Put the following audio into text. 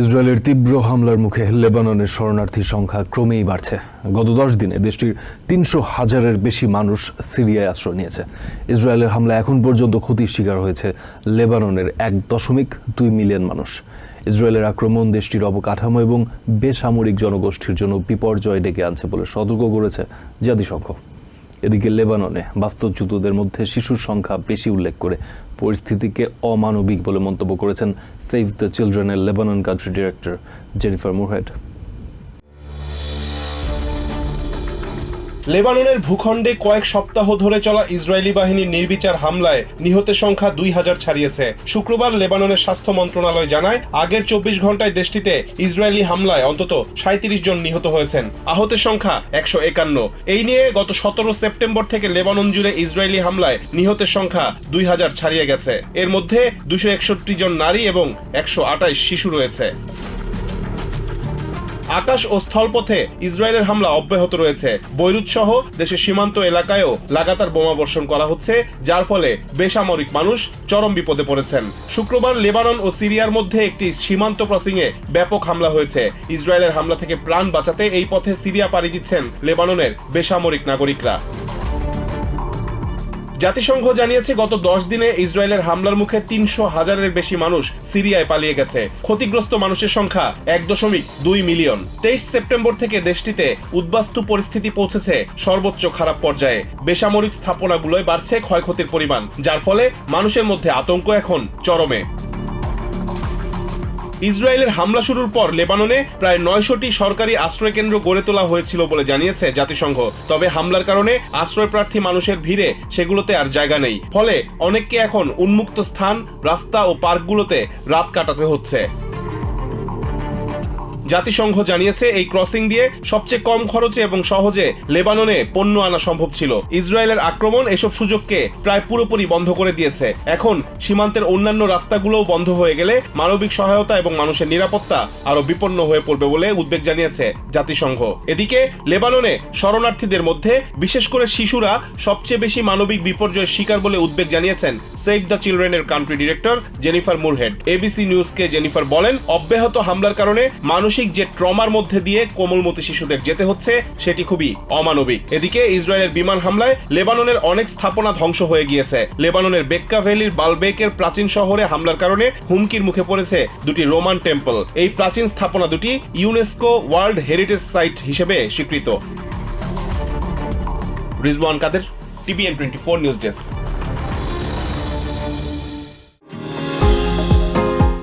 ইসরায়েলের তীব্র হামলার মুখে লেবাননের শরণার্থীর সংখ্যা ক্রমেই বাড়ছে। গত দশ দিনে দেশটির তিনশো হাজারের বেশি মানুষ সিরিয়ায় আশ্রয় নিয়েছে। ইসরায়েলের হামলা এখন পর্যন্ত ক্ষতির শিকার হয়েছে লেবাননের এক দশমিক দুই মিলিয়ন মানুষ। ইসরায়েলের আক্রমণ দেশটির অবকাঠামো এবং বেসামরিক জনগোষ্ঠীর জন্য বিপর্যয় ডেকে আনছে বলে সতর্ক করেছে জাতিসংঘ। এদিকে লেবাননে বাস্তুচ্যুতদের মধ্যে শিশুর সংখ্যা বেশি উল্লেখ করে পরিস্থিতিকে অমানবিক বলে মন্তব্য করেছেন save the চিলড্রেনের Lebanon country director Jennifer Moorhead. লেবাননের ভূখণ্ডে কয়েক সপ্তাহ ধরে চলা ইসরায়েলি বাহিনীর নির্বিচার হামলায় নিহতের সংখ্যা দুই হাজার ছাড়িয়েছে। শুক্রবার লেবাননের স্বাস্থ্য মন্ত্রণালয় জানায়, আগের চব্বিশ ঘন্টায় দেশটিতে ইসরায়েলি হামলায় অন্তত সাঁত্রিশ জন নিহত হয়েছেন। আহতের সংখ্যা একশো একান্ন। এই নিয়ে গত সতেরো সেপ্টেম্বর থেকে লেবানন জুড়ে ইসরায়েলি হামলায় নিহতের সংখ্যা দুই হাজার ছাড়িয়ে গেছে। এর মধ্যে দুশো একষট্টি জন নারী এবং একশো আটাইশ শিশু রয়েছে। আকাশ ও স্থলপথে ইসরায়েলের হামলা অব্যাহত রয়েছে। বৈরুত সহ দেশের সীমান্ত এলাকায়ও লাগাতার বোমা বর্ষণ করা হচ্ছে, যার ফলে বেসামরিক মানুষ চরম বিপদে পড়েছেন। শুক্রবার লেবানন ও সিরিয়ার মধ্যে একটি সীমান্ত ক্রসিংয়ে ব্যাপক হামলা হয়েছে। ইসরায়েলের হামলা থেকে প্রাণ বাঁচাতে এই পথে সিরিয়া পাড়ি দিচ্ছেন লেবাননের বেসামরিক নাগরিকরা। জাতিসংঘ জানিয়েছে, গত দশ দিনে ইসরায়েলের হামলার মুখে তিনশো হাজারের বেশি মানুষ সিরিয়ায় পালিয়ে গেছে। ক্ষতিগ্রস্ত মানুষের সংখ্যা এক দশমিক দুই মিলিয়ন। তেইশ সেপ্টেম্বর থেকে দেশটিতে উদ্বাস্তু পরিস্থিতি পৌঁছেছে সর্বোচ্চ খারাপ পর্যায়ে। বেসামরিক স্থাপনাগুলোয় বাড়ছে ক্ষয়ক্ষতির পরিমাণ, যার ফলে মানুষের মধ্যে আতঙ্ক এখন চরমে। ইসরায়েলের হামলা শুরুর পর লেবাননে প্রায় নয়শটি সরকারি আশ্রয়কেন্দ্র গড়ে তোলা হয়েছিল বলে জানিয়েছে জাতিসংঘ। তবে হামলার কারণে আশ্রয় প্রার্থী মানুষের ভিড়ে সেগুলোতে আর জায়গা নেই। ফলে অনেককে এখন উন্মুক্ত স্থান, রাস্তা ও পার্কগুলোতে রাত কাটাতে হচ্ছে। জাতিসংঘ জানিয়েছে এই ক্রসিং দিয়ে সবচেয়ে কম খরচে এবং সহজে লেবাননে পণ্য আনা সম্ভব ছিল। ইসরায়েলের আক্রমণ এসব সুযোগকে প্রায় পুরোপুরি বন্ধ করে দিয়েছে। এখন সীমান্তের অন্যান্য রাস্তাগুলোও বন্ধ হয়ে গেলে মানবিক সহায়তা এবং মানুষের নিরাপত্তা আরও বিপন্ন হয়ে পড়বে বলে উদ্বেগ জানিয়েছে জাতিসংঘ। এদিকে লেবাননে শরণার্থীদের মধ্যে বিশেষ করে শিশুরা সবচেয়ে বেশি মানবিক বিপর্যয়ের শিকার বলে উদ্বেগ জানিয়েছেন save the চিলড্রেনের country director Jennifer Moorhead. ABC নিউজকে জেনিফার বলেন, অব্যাহত হামলার কারণে মানসিক যে ট্রমার মধ্যে দিয়ে কোমলমতি শিশুদের যেতে হচ্ছে, সেটি খুবই অমানবিক। এদিকে ইসরায়েলের বিমান হামলায় লেবাননের অনেক স্থাপনা ধ্বংস হয়ে গিয়েছে। লেবাননের বেক্কা ভ্যালির বালবেকের প্রাচীন শহরে হামলার কারণে হুমকির মুখে পড়েছে দুটি রোমান টেম্পল। এই প্রাচীন স্থাপনা দুটি ইউনেস্কো ওয়ার্ল্ড হেরিটেজ সাইট হিসেবে স্বীকৃত। Rizwan Kader, TVN twenty four news desk.